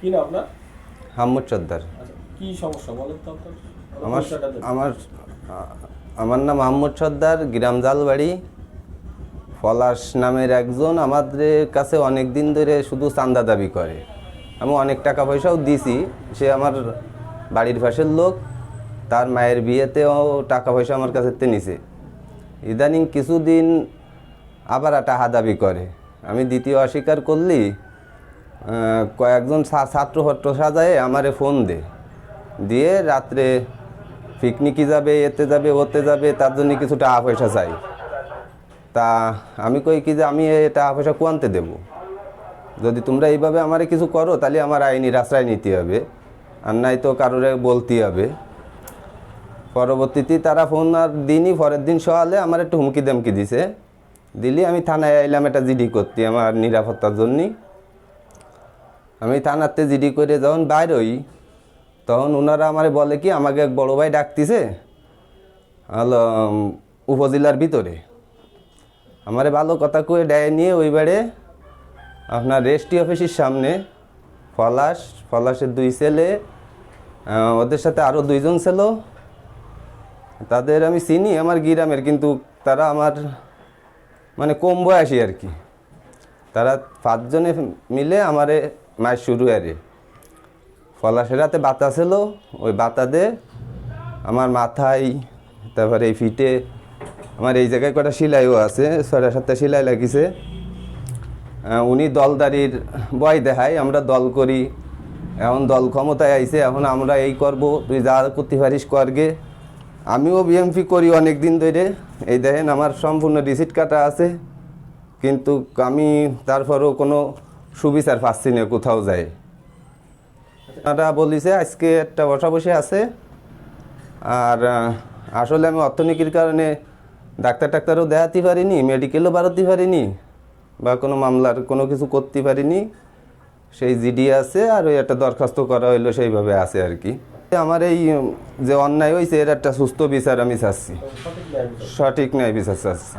কি না আপনার? হাম্মুদ সর্দার আচ্ছা কি সমস্যা বলেন তো আপনার? আমার আমার আমার নাম আহমদ সর্দার গ্রাম জালবাড়ি। পলাশ নামের একজন আমাদের কাছে অনেক দিন ধরে শুধু চান্দা দাবি করে। আমি অনেক টাকা পয়সাও দিছি সে আমার বাড়ির পাশের লোক তার মায়ের বিয়েতেও টাকা পয়সা আমার কাছে নিছে। ইদানিং কিছুদিন আবার টাকা দাবি করে। আমি দ্বিতীয় অস্বীকার করলি কয়েকজন ছাত্র হট্ট সাজায় আমারে ফোন দে। দিয়ে রাত্রে পিকনিকে যাবে, এতে যাবে, ওতে যাবে, তার জন্য কিছু টাকা পয়সা চাই। তা আমি কই কি যে আমি টাকা পয়সা কোয়ান্তে দেব? যদি তোমরা এইভাবে আমার কিছু করো, তাহলে আমার আইনি আশ্রয় নিতে হবে। আর নাই তো কারোরে বলতে হবে। পরবর্তীতে তারা ফোন আর দিনই পরের দিন সকালে আমার একটু হুমকি দামকি দিছে। দিলি আমি থানায় আইলাম এটা জিডি করতে, আমার নিরাপত্তার জন্যই। আমি থানাতে জিডি করে যখন বাইর হই, তখন ওনারা আমারে বলে কি, আমাকে এক বড় ভাই ডাকতিছে হলো উপজেলার ভিতরে। আমারে ভালো কথা কয়ে ডায় নিয়ে ওই বাড়ে আপনার রেস্টি অফিসের সামনে পলাশ পলাশের দুই ছেলে ওদের সাথে আরও দুইজন ছিল। তাদের আমি চিনি, আমার গ্রামের, কিন্তু তারা আমার মানে কম বয়সী আর কি। তারা পাঁচজনে মিলে আমারে মায়ের শুরু আরে। পলাশের রাতে বাতা ছিল ওই বাতাতে আমার মাথায়, তারপরে এই ফিটে আমার এই জায়গায় কটা সেলাইও আছে, ছয়টা সাতটা সেলাই লাগিছে। উনি দলদারির বয় দেখায়, আমরা দল করি। এখন দল ক্ষমতায় আইছে, এখন আমরা এই করব, তুই যা করতে পারিস করগে। আমিও বিএমপি করি অনেক দিন ধরে। এই দেখেন আমার সম্পূর্ণ রিসিট কাটা আছে, কিন্তু আমি তারপরও কোনো সুবিচার পাচ্ছি না, কোথাও যায় তারা বলিছে আজকে একটা বসা বসে আছে। আর আসলে আমি অর্থনীতির কারণে ডাক্তার টাক্তারও দেখাতে পারিনি মেডিকেলও বাড়াতে পারিনি, বা কোনো মামলার কোনো কিছু করতে পারিনি। সেই জিডি আছে আর ওই একটা দরখাস্ত করা হইল, সেইভাবে আছে আর কি। আমার এই যে অন্যায় হয়েছে এর একটা সুস্থ বিচার আমি চাচ্ছি। সঠিক ন্যায় বিচার চাচ্ছি।